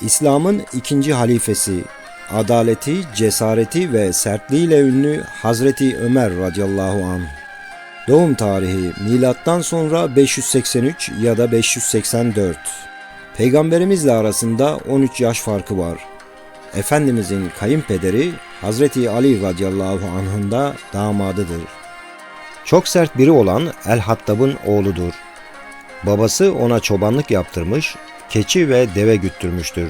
İslam'ın ikinci halifesi, adaleti, cesareti ve sertliğiyle ünlü Hazreti Ömer radıyallahu anh. Doğum tarihi milattan sonra 583 ya da 584. Peygamberimizle arasında 13 yaş farkı var. Efendimizin kayınpederi Hazreti Ali radıyallahu anh'ın da damadıdır. Çok sert biri olan El-Hattab'ın oğludur. Babası ona çobanlık yaptırmış, keçi ve deve güttürmüştür.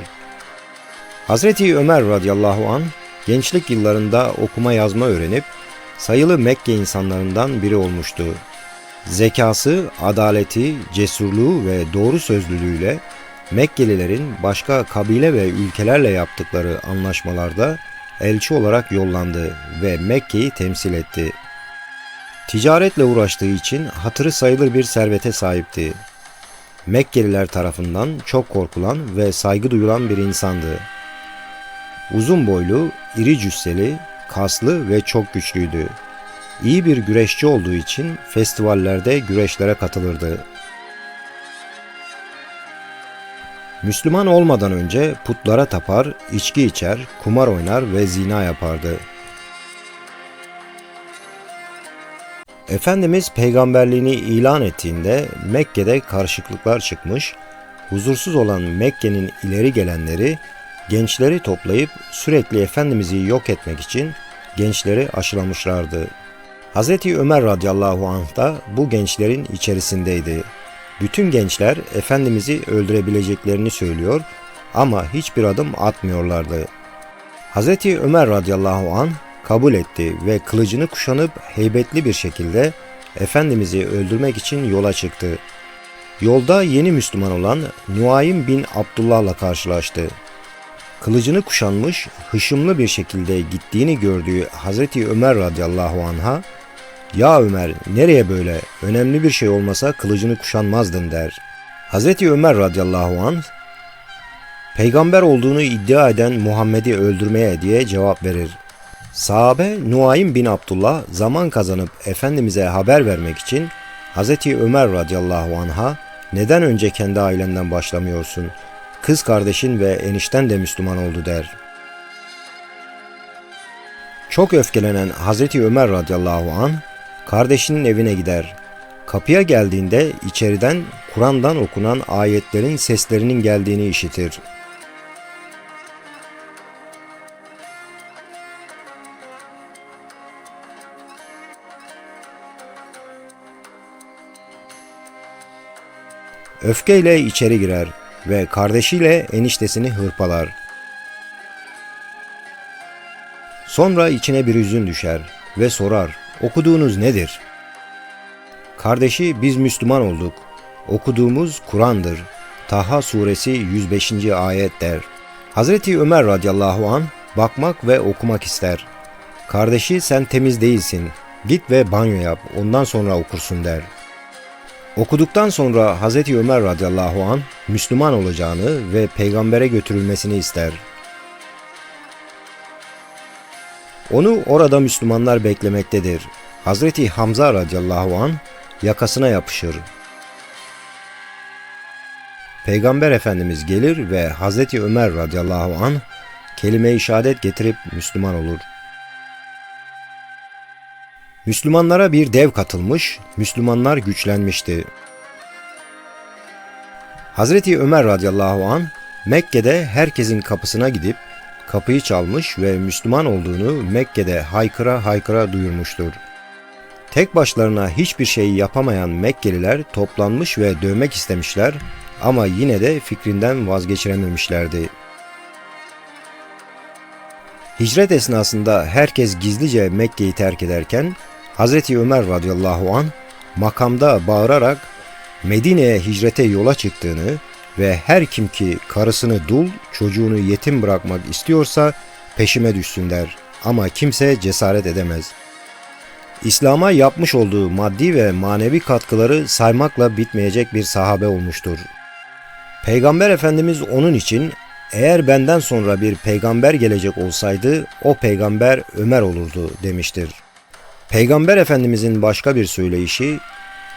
Hazreti Ömer radıyallahu an gençlik yıllarında okuma yazma öğrenip sayılı Mekke insanlarından biri olmuştu. Zekası, adaleti, cesurluğu ve doğru sözlülüğüyle Mekkelilerin başka kabile ve ülkelerle yaptıkları anlaşmalarda elçi olarak yollandı ve Mekke'yi temsil etti. Ticaretle uğraştığı için hatırı sayılır bir servete sahipti. Mekkeliler tarafından çok korkulan ve saygı duyulan bir insandı. Uzun boylu, iri cüsseli, kaslı ve çok güçlüydü. İyi bir güreşçi olduğu için festivallerde güreşlere katılırdı. Müslüman olmadan önce putlara tapar, içki içer, kumar oynar ve zina yapardı. Efendimiz peygamberliğini ilan ettiğinde Mekke'de karışıklıklar çıkmış, huzursuz olan Mekke'nin ileri gelenleri gençleri toplayıp sürekli Efendimiz'i yok etmek için gençleri aşılamışlardı. Hz. Ömer radıyallahu anh da bu gençlerin içerisindeydi. Bütün gençler Efendimiz'i öldürebileceklerini söylüyor ama hiçbir adım atmıyorlardı. Hz. Ömer radıyallahu anh kabul etti ve kılıcını kuşanıp heybetli bir şekilde Efendimiz'i öldürmek için yola çıktı. Yolda yeni Müslüman olan Nuaym bin Abdullah'la karşılaştı. Kılıcını kuşanmış, hışımlı bir şekilde gittiğini gördüğü Hazreti Ömer radıyallahu anha, ''Ya Ömer nereye böyle, önemli bir şey olmasa kılıcını kuşanmazdın.'' der. Hazreti Ömer radıyallahu anh, peygamber olduğunu iddia eden Muhammed'i öldürmeye diye cevap verir. Sahabe Nuaym bin Abdullah zaman kazanıp Efendimiz'e haber vermek için Hz. Ömer radıyallahu anha neden önce kendi ailenden başlamıyorsun? Kız kardeşin ve enişten de Müslüman oldu der. Çok öfkelenen Hz. Ömer radıyallahu an kardeşinin evine gider. Kapıya geldiğinde içeriden Kur'an'dan okunan ayetlerin seslerinin geldiğini işitir. Öfkeyle içeri girer ve kardeşiyle eniştesini hırpalar. Sonra içine bir hüzün düşer ve sorar, okuduğunuz nedir? Kardeşi biz Müslüman olduk. Okuduğumuz Kur'an'dır. Taha suresi 105. ayet der. Hazreti Ömer radıyallahu an bakmak ve okumak ister. Kardeşi sen temiz değilsin. Git ve banyo yap ondan sonra okursun der. Okuduktan sonra Hazreti Ömer radıyallahu an Müslüman olacağını ve peygambere götürülmesini ister. Onu orada Müslümanlar beklemektedir. Hazreti Hamza radıyallahu an yakasına yapışır. Peygamber Efendimiz gelir ve Hazreti Ömer radıyallahu an kelime-i şehadet getirip Müslüman olur. Müslümanlara bir dev katılmış, Müslümanlar güçlenmişti. Hazreti Ömer radıyallahu an Mekke'de herkesin kapısına gidip kapıyı çalmış ve Müslüman olduğunu Mekke'de haykıra haykıra duyurmuştur. Tek başlarına hiçbir şey yapamayan Mekkeliler toplanmış ve dövmek istemişler ama yine de fikrinden vazgeçirememişlerdi. Hicret esnasında herkes gizlice Mekke'yi terk ederken Hazreti Ömer radıyallahu an makamda bağırarak Medine'ye hicrete yola çıktığını ve her kim ki karısını dul, çocuğunu yetim bırakmak istiyorsa peşime düşsün der. Ama kimse cesaret edemez. İslam'a yapmış olduğu maddi ve manevi katkıları saymakla bitmeyecek bir sahabe olmuştur. Peygamber Efendimiz onun için eğer benden sonra bir peygamber gelecek olsaydı o peygamber Ömer olurdu demiştir. Peygamber Efendimizin başka bir söyleyişi,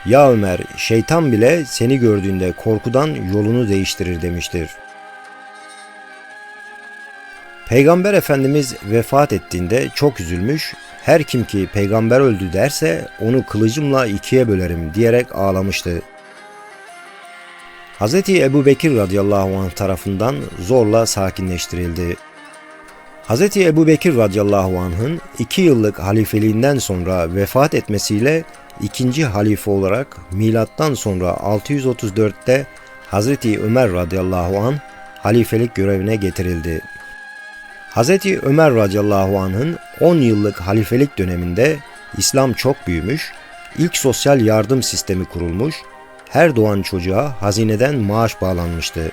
''Ya Ömer, şeytan bile seni gördüğünde korkudan yolunu değiştirir.'' demiştir. Peygamber Efendimiz vefat ettiğinde çok üzülmüş, her kim ki peygamber öldü derse onu kılıcımla ikiye bölerim diyerek ağlamıştı. Hz. Ebu Bekir radıyallahu anh tarafından zorla sakinleştirildi. Hz. Ebu Bekir radıyallahu anh'ın iki yıllık halifeliğinden sonra vefat etmesiyle ikinci halife olarak milattan sonra 634'te Hz. Ömer radıyallahu anh halifelik görevine getirildi. Hz. Ömer radıyallahu anh'ın 10 yıllık halifelik döneminde İslam çok büyümüş, ilk sosyal yardım sistemi kurulmuş, her doğan çocuğa hazineden maaş bağlanmıştı.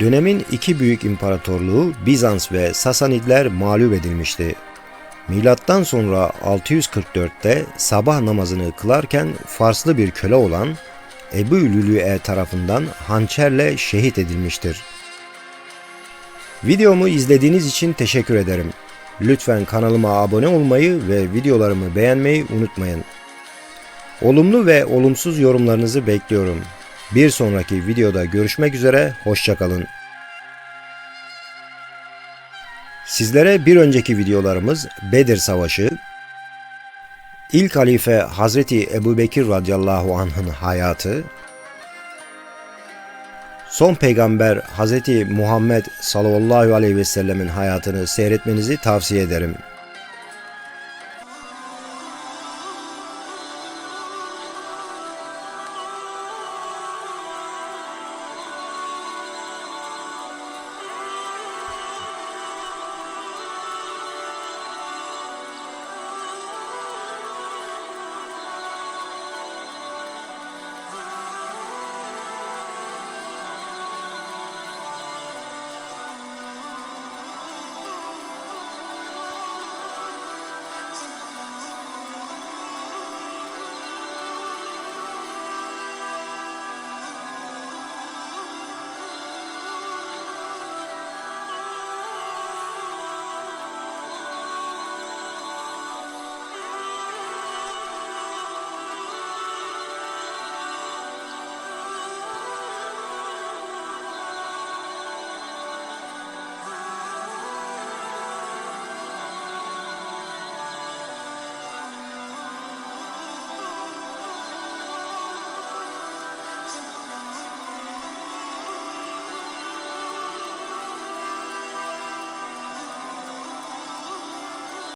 Dönemin iki büyük imparatorluğu Bizans ve Sasanidler mağlup edilmişti. Milattan sonra 644'te sabah namazını kılarken Farslı bir köle olan Ebu Lülü'e tarafından hançerle şehit edilmiştir. Videomu izlediğiniz için teşekkür ederim. Lütfen kanalıma abone olmayı ve videolarımı beğenmeyi unutmayın. Olumlu ve olumsuz yorumlarınızı bekliyorum. Bir sonraki videoda görüşmek üzere, hoşçakalın. Sizlere bir önceki videolarımız Bedir Savaşı, İlk halife Hazreti Ebubekir radıyallahu anh'ın hayatı, son peygamber Hazreti Muhammed sallallahu aleyhi ve sellemin hayatını seyretmenizi tavsiye ederim.